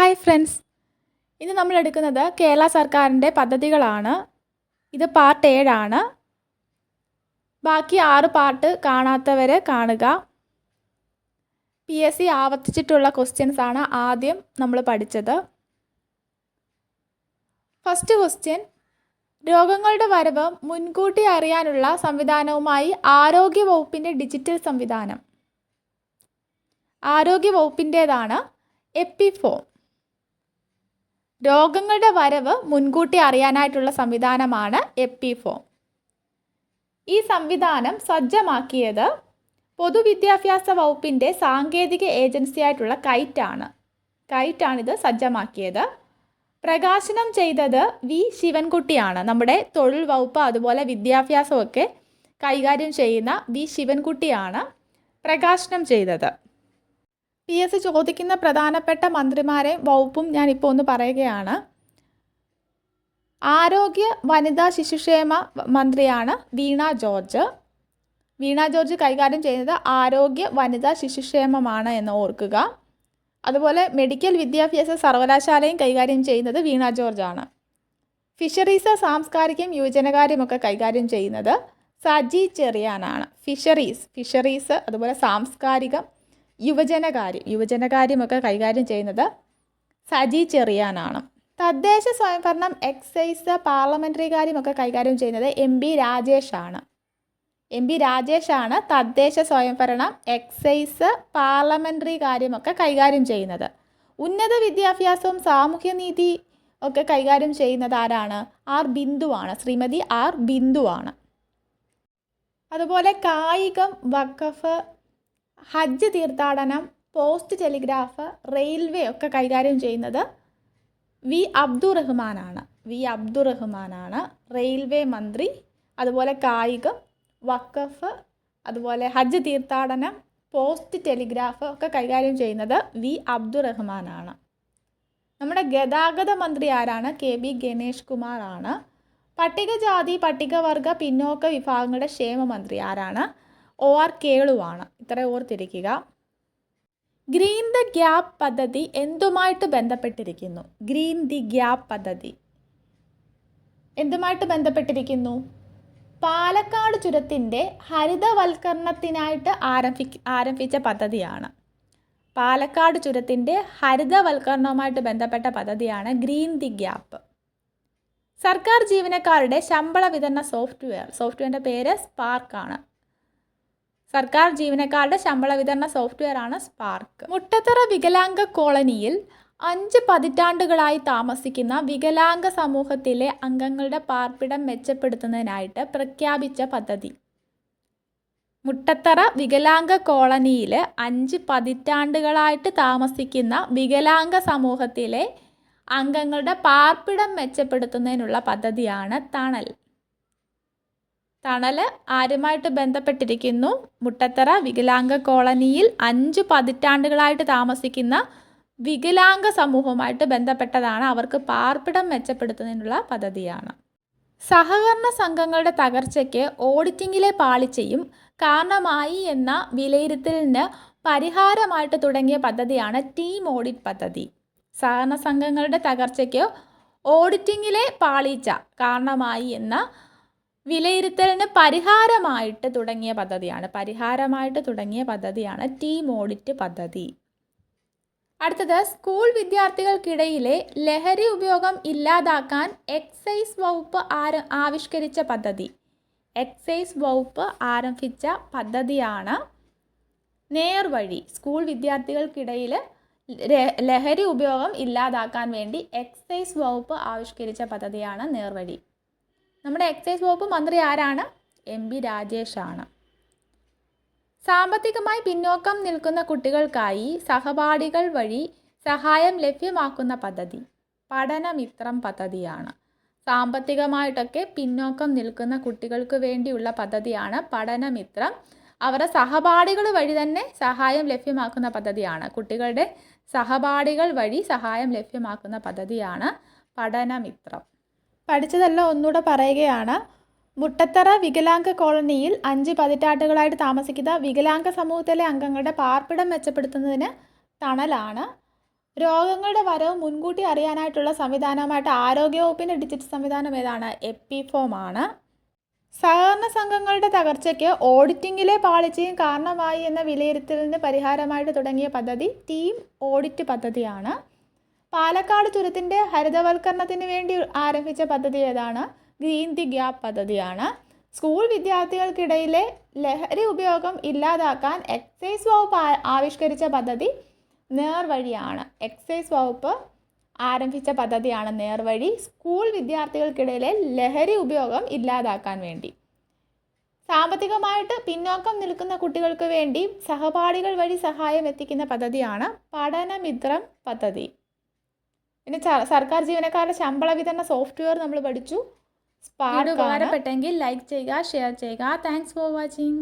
Hi friends ഇന്ന് നമ്മൾ എടുക്കുന്നത് കേരള സർക്കാരിന്റെ പദ്ധതികളാണ്. ഇത് പാർട്ട് ഏഴാണ് ബാക്കി ആറ് പാർട്ട് കാണാത്തവരെ കാണുക. പി എസ് സി ആവർത്തിച്ചിട്ടുള്ള ക്വസ്റ്റ്യൻസ് ആണ് ആദ്യം നമ്മൾ പഠിച്ചത്. ഫസ്റ്റ് ക്വസ്റ്റ്യൻ രോഗങ്ങളുടെ വരവ് മുൻകൂട്ടി അറിയാനുള്ള സംവിധാനവുമായി ആരോഗ്യ വകുപ്പിന്റെ ഡിജിറ്റൽ സംവിധാനം. ആരോഗ്യ വകുപ്പിന്റേതാണ് എപ്പിഫോം രോഗങ്ങളുടെ വരവ് മുൻകൂട്ടി അറിയാനായിട്ടുള്ള സംവിധാനമാണ് എപ്പിഫോം. ഈ സംവിധാനം സജ്ജമാക്കിയത് പൊതുവിദ്യാഭ്യാസ വകുപ്പിന്റെ സാങ്കേതിക ഏജൻസിയായിട്ടുള്ള കൈറ്റാണ്. കൈറ്റാണിത് സജ്ജമാക്കിയത്. പ്രകാശനം ചെയ്തത് വി ശിവൻകുട്ടിയാണ്. നമ്മുടെ തൊഴിൽ വകുപ്പ് അതുപോലെ വിദ്യാഭ്യാസമൊക്കെ കൈകാര്യം ചെയ്യുന്ന വി ശിവൻകുട്ടിയാണ് പ്രകാശനം ചെയ്തത്. പി എസ് ചോദിക്കുന്ന പ്രധാനപ്പെട്ട മന്ത്രിമാരെ വകുപ്പും ഞാനിപ്പോൾ ഒന്ന് പറയുകയാണ്. ആരോഗ്യ വനിതാ ശിശുക്ഷേമ മന്ത്രിയാണ് വീണ ജോർജ്. വീണ ജോർജ് കൈകാര്യം ചെയ്യുന്നത് ആരോഗ്യ വനിതാ ശിശുക്ഷേമമാണ് എന്ന് ഓർക്കുക. അതുപോലെ മെഡിക്കൽ വിദ്യാഭ്യാസ സർവകലാശാലയും കൈകാര്യം ചെയ്യുന്നത് വീണ ജോർജ് ആണ് ഫിഷറീസ് സാംസ്കാരികം യുവജനകാര്യമൊക്കെ കൈകാര്യം ചെയ്യുന്നത് സജി ചെറിയാനാണ്. ഫിഷറീസ് ഫിഷറീസ് അതുപോലെ സാംസ്കാരികം യുവജനകാര്യം യുവജനകാര്യമൊക്കെ കൈകാര്യം ചെയ്യുന്നത് സജി ചെറിയാനാണ്. തദ്ദേശ സ്വയംഭരണം എക്സൈസ് പാർലമെന്ററി കാര്യമൊക്കെ കൈകാര്യം ചെയ്യുന്നത് എം ബി രാജേഷാണ് എം ബി രാജേഷാണ് തദ്ദേശ സ്വയംഭരണം എക്സൈസ് പാർലമെന്ററി കാര്യമൊക്കെ കൈകാര്യം ചെയ്യുന്നത്. ഉന്നത വിദ്യാഭ്യാസവും സാമൂഹ്യനീതി ഒക്കെ കൈകാര്യം ചെയ്യുന്നത് ആരാണ്? ആർ ബിന്ദുവാണ് ശ്രീമതി ആർ ബിന്ദുവാണ് അതുപോലെ കായികം വഖഫ് ഹജ്ജ് തീർത്ഥാടനം പോസ്റ്റ് ടെലിഗ്രാഫ് റെയിൽവേ ഒക്കെ കൈകാര്യം ചെയ്യുന്നത് വി അബ്ദുറഹ്മാനാണ്. വി അബ്ദുറഹ്മാനാണ് റെയിൽവേ മന്ത്രി അതുപോലെ കായികം വക്കഫ് അതുപോലെ ഹജ്ജ് തീർത്ഥാടനം പോസ്റ്റ് ടെലിഗ്രാഫ് ഒക്കെ കൈകാര്യം ചെയ്യുന്നത് വി അബ്ദുറഹ്മാനാണ്. നമ്മുടെ ഗതാഗത മന്ത്രി ആരാണ്? കെ ബി ഗണേഷ് ആണ് പട്ടികജാതി പട്ടികവർഗ പിന്നോക്ക വിഭാഗങ്ങളുടെ ക്ഷേമ മന്ത്രി ആരാണ്? ഒ ആർ കേളുവാണ്. ഇത്ര ഓർത്തിരിക്കുക. ഗ്രീൻ ദ ഗ്യാപ്പ് പദ്ധതി എന്തുമായിട്ട് ബന്ധപ്പെട്ടിരിക്കുന്നു? ഗ്രീൻ ദി ഗ്യാപ്പ് പദ്ധതി. എന്തുമായിട്ട് ബന്ധപ്പെട്ടിരിക്കുന്നു? പാലക്കാട് ചുരത്തിന്റെ ഹരിതവൽക്കരണത്തിനായിട്ട് ആരംഭി ആരംഭിച്ച പദ്ധതിയാണ്. പാലക്കാട് ചുരത്തിന്റെ ഹരിതവൽക്കരണവുമായിട്ട് ബന്ധപ്പെട്ട പദ്ധതിയാണ് ഗ്രീൻ ദി ഗ്യാപ്പ് സർക്കാർ ജീവനക്കാരുടെ ശമ്പള വിതരണ സോഫ്റ്റ്വെയർ സോഫ്റ്റ്വെയറിന്റെ പേര് സ്പാർക്കാണ് സർക്കാർ ജീവനക്കാരുടെ ശമ്പള വിതരണ സോഫ്റ്റ്വെയർ ആണ് സ്പാർക്ക് മുട്ടത്തറ വികലാംഗ കോളനിയിൽ അഞ്ച് പതിറ്റാണ്ടുകളായി താമസിക്കുന്ന വികലാംഗ സമൂഹത്തിലെ അംഗങ്ങളുടെ പാർപ്പിടം മെച്ചപ്പെടുത്തുന്നതിനായിട്ട് പ്രഖ്യാപിച്ച പദ്ധതി. മുട്ടത്തറ വികലാംഗ കോളനിയിൽ അഞ്ച് പതിറ്റാണ്ടുകളായിട്ട് താമസിക്കുന്ന വികലാംഗ സമൂഹത്തിലെ അംഗങ്ങളുടെ പാർപ്പിടം മെച്ചപ്പെടുത്തുന്നതിനുള്ള പദ്ധതിയാണ് തണൽ. തണൽ ആരുമായിട്ട് ബന്ധപ്പെട്ടിരിക്കുന്നു. മുട്ടത്തറ വികലാംഗ കോളനിയിൽ അഞ്ച് പതിറ്റാണ്ടുകളായിട്ട് താമസിക്കുന്ന വികലാംഗ സമൂഹവുമായിട്ട് ബന്ധപ്പെട്ടതാണ് അവർക്ക് പാർപ്പിടം മെച്ചപ്പെടുത്തുന്നതിനുള്ള പദ്ധതിയാണ്. സഹകരണ സംഘങ്ങളുടെ തകർച്ചയ്ക്ക് ഓഡിറ്റിങ്ങിലെ പാളിച്ചയും കാരണമായി എന്ന വിലയിരുത്തലിന് പരിഹാരമായിട്ട് തുടങ്ങിയ പദ്ധതിയാണ് ടീം ഓഡിറ്റ് പദ്ധതി. സഹകരണ സംഘങ്ങളുടെ തകർച്ചയ്ക്ക് ഓഡിറ്റിങ്ങിലെ പാളിച്ച കാരണമായി എന്ന വിലയിരുത്തലിന് പരിഹാരമായിട്ട് തുടങ്ങിയ പദ്ധതിയാണ്. പരിഹാരമായിട്ട് തുടങ്ങിയ പദ്ധതിയാണ് ടീം ഓഡിറ്റ് പദ്ധതി. അടുത്തത് സ്കൂൾ വിദ്യാർത്ഥികൾക്കിടയിലെ ലഹരി ഉപയോഗം ഇല്ലാതാക്കാൻ എക്സൈസ് വകുപ്പ് ആര ആവിഷ്കരിച്ച പദ്ധതി. എക്സൈസ് വകുപ്പ് ആരംഭിച്ച പദ്ധതിയാണ് നേർവഴി സ്കൂൾ വിദ്യാർത്ഥികൾക്കിടയിൽ ലഹരി ഉപയോഗം ഇല്ലാതാക്കാൻ വേണ്ടി എക്സൈസ് വകുപ്പ് ആവിഷ്കരിച്ച പദ്ധതിയാണ് നേർവഴി നമ്മുടെ എക്സൈസ് വകുപ്പ് മന്ത്രി ആരാണ്? എം ബി രാജേഷാണ്. സാമ്പത്തികമായി പിന്നോക്കം നിൽക്കുന്ന കുട്ടികൾക്കായി സഹപാഠികൾ വഴി സഹായം ലഭ്യമാക്കുന്ന പദ്ധതി പഠനമിത്രം പദ്ധതിയാണ്. സാമ്പത്തികമായിട്ടൊക്കെ പിന്നോക്കം നിൽക്കുന്ന കുട്ടികൾക്ക് വേണ്ടിയുള്ള പദ്ധതിയാണ് പഠനമിത്രം അവരുടെ സഹപാഠികൾ വഴി തന്നെ സഹായം ലഭ്യമാക്കുന്ന പദ്ധതിയാണ്. കുട്ടികളുടെ സഹപാഠികൾ വഴി സഹായം ലഭ്യമാക്കുന്ന പദ്ധതിയാണ് പഠനമിത്രം പഠിച്ചതെല്ലാം ഒന്നുകൂടെ പറയുകയാണ്. മുട്ടത്തറ വികലാംഗ കോളനിയിൽ അഞ്ച് പതിറ്റാട്ടുകളായിട്ട് താമസിക്കുന്ന വികലാംഗ സമൂഹത്തിലെ അംഗങ്ങളുടെ പാർപ്പിടം മെച്ചപ്പെടുത്തുന്നതിന് തണലാണ്. രോഗങ്ങളുടെ വരവ് മുൻകൂട്ടി അറിയാനായിട്ടുള്ള സംവിധാനമായിട്ട് ആരോഗ്യവകുപ്പിന്റെ ഡിജിറ്റൽ സംവിധാനം ഏതാണ്? എപ്പിഫോം ആണ്. സഹകരണ സംഘങ്ങളുടെ തകർച്ചയ്ക്ക് ഓഡിറ്റിങ്ങിലെ പാളിച്ചയും കാരണമായി എന്ന വിലയിരുത്തലിന് പരിഹാരമായിട്ട് തുടങ്ങിയ പദ്ധതി ടീം ഓഡിറ്റ് പദ്ധതിയാണ്. പാലക്കാട് ചുരത്തിന്റെ ഹരിതവൽക്കരണത്തിന് വേണ്ടി ആരംഭിച്ച പദ്ധതി ഏതാണ്? ഗ്രീൻ ദി ഗ്യാപ്പ് പദ്ധതിയാണ്. സ്കൂൾ വിദ്യാർത്ഥികൾക്കിടയിലെ ലഹരി ഉപയോഗം ഇല്ലാതാക്കാൻ എക്സൈസ് വകുപ്പ് ആവിഷ്കരിച്ച പദ്ധതി നേർവഴിയാണ് എക്സൈസ് വകുപ്പ് ആരംഭിച്ച പദ്ധതിയാണ് നേർവഴി സ്കൂൾ വിദ്യാർത്ഥികൾക്കിടയിലെ ലഹരി ഉപയോഗം ഇല്ലാതാക്കാൻ വേണ്ടി. സാമ്പത്തികമായിട്ട് പിന്നോക്കം നിൽക്കുന്ന കുട്ടികൾക്ക് വേണ്ടി സഹപാഠികൾ വഴി സഹായം എത്തിക്കുന്ന പദ്ധതിയാണ് പഠനമിത്രം പദ്ധതി. പിന്നെ സർക്കാർ ജീവനക്കാരുടെ ശമ്പള വിതരണ സോഫ്റ്റ്വെയർ നമ്മൾ പഠിച്ചു. സ്പാർട്ട് ഉപകാരപ്പെട്ടെങ്കിൽ ലൈക്ക് ചെയ്യുക ഷെയർ ചെയ്യുക. Thanks for watching